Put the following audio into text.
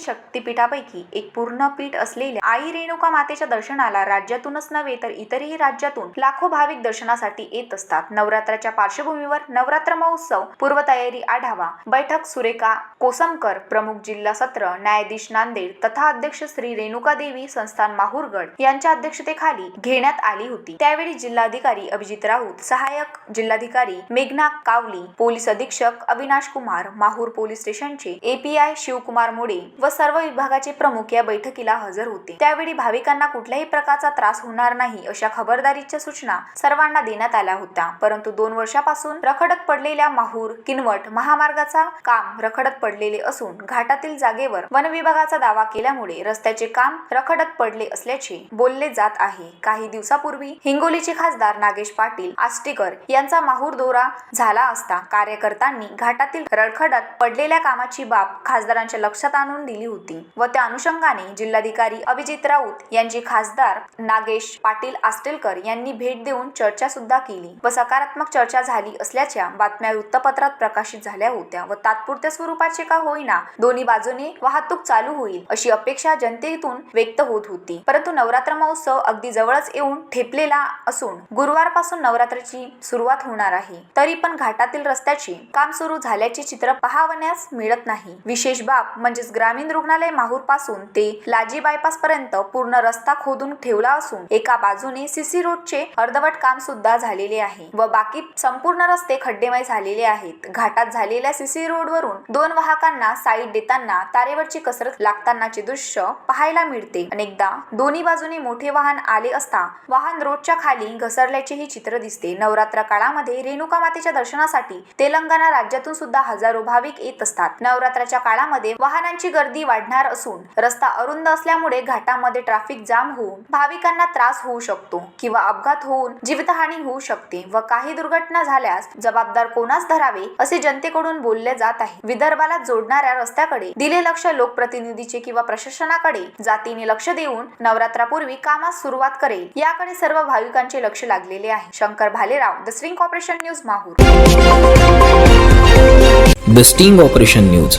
शक्तिपीठापैकी एक पूर्ण पीठ असलेल्या आई रेणुका मातेच्या दर्शनाला राज्यातूनच नव्हे तर इतरही राज्यातून लाखो भाविक दर्शनासाठी येत असतात. नवरात्राच्या पार्श्वभूमीवर नवरात्र महोत्सव पूर्वतयारी आढावा बैठक सुरेखा कोसमकर प्रमुख जिल्हा सत्र न्यायाधीश नांदेड तथा अध्यक्ष श्री रेणुका देवी संस्थान माहूरगड यांच्या अध्यक्षतेखाली घेण्यात आली होती. त्यावेळी जिल्हाधिकारी अभिजित राऊत सहाय्यक जिल्हाधिकारी मेघना कावली पोलीस अधीक्षक अविनाश कुमार माहूर पोलीस स्टेशनचे एपीआय शिवकुमार मोडे व सर्व विभागाचे प्रमुख या बैठकीला हजर होते. त्यावेळी भाविकांना कुठल्याही प्रकारचा त्रास होणार नाही अशा खबरदारीच्या सूचना सर्वांना देण्यात आल्या होत्या. परंतु दोन वर्षापासून रखडत पडलेल्या माहूर किनवट महामार्गाचा काम रखडत पडलेले असून घाटातील जागेवर वन विभागाचा दावा केल्यामुळे रस्त्याचे काम रखडत पडले असल्याचे बोलले जात आहे. काही दिवसापूर्वी हिंगोलीचे खासदार नागेश पाटील आष्टीकर यांचा माहूर दौरा झाला असता कार्यकर्त्यांनी घाटातील रडखडत पडलेल्या कामाची बाब खासदारांच्या लक्षात आणून दिली होती व त्या अनुषंगाने जिल्हाधिकारी अभिजित राऊत यांची खासदार नागेश पाटील आस्टेलकर यांनी भेट देऊन चर्चा सुद्धा केली व सकारात्मक चर्चा झाली असल्याच्या बातम्या वृत्तपत्रात प्रकाशित झाल्या होत्या व तात्पुरत्या स्वरूपाचे का होईना दोन्ही बाजूने वाहतूक चालू होईल अशी अपेक्षा जनतेतून व्यक्त होत होती. परंतु नवरात्र महोत्सव अगदी जवळच येऊन ठेपलेला असून गुरुवारपासून नवरात्राची सुरुवात होणार आहे. तरी पण घाटातील रस्त्याचे काम सुरू झाल्याचे चित्र पाहावण्यास मिळत नाही. विशेष बाब म्हणजेच ग्रामीण रुग्णालय माहूरपासून ते लाजी बायपास पर्यंत पूर्ण रस्ता खोदून ठेवला असून एका बाजूने सीसी रोडचे अर्धवट काम सुद्धा झालेले आहे व बाकी संपूर्ण रस्ते खड्डेमय झालेले आहेत. घाटात झालेल्या सीसी रोडवरून दोन वाहकांना साईड देताना तारेवरची कसरत लागतानाचे दृश्य पाहायला मिळते. अनेकदा दोन्ही बाजूने मोठे वाहन आले असता वाहन रोडच्या खाली घसरल्याचेही चित्र दिसते. नवरात्र काळामध्ये रेणुका मातेच्या दर्शनासाठी तेलंगणा राज्यातून सुद्धा हजारो भाविक येत असतात. नवरात्राच्या काळामध्ये वाहनांची गर्दी वाढणार असून रस्ता अरुंद असल्यामुळे घाटामध्ये ट्रॅफिक जाम होऊन भाविकांना त्रास होऊ शकतो किंवा अपघात होऊन जीवितहानी होऊ शकते व काही दुर्घटना झाल्यास जबाबदार कोणास धरावे असे जनतेकडून बोलले जात आहे. विदर्भाला जोडणाऱ्या रस्त्याकडे दिले लक्ष लोकप्रतिनिधीचे किंवा प्रशासनाकडे जातीने लक्ष देऊन नवरात्रापूर्वी कामास सुरुवात करेल याकडे सर्व भाविकांचे लक्ष लागलेले आहे. Shankar Bhalerao the sting operation news Mahur. The sting operation news.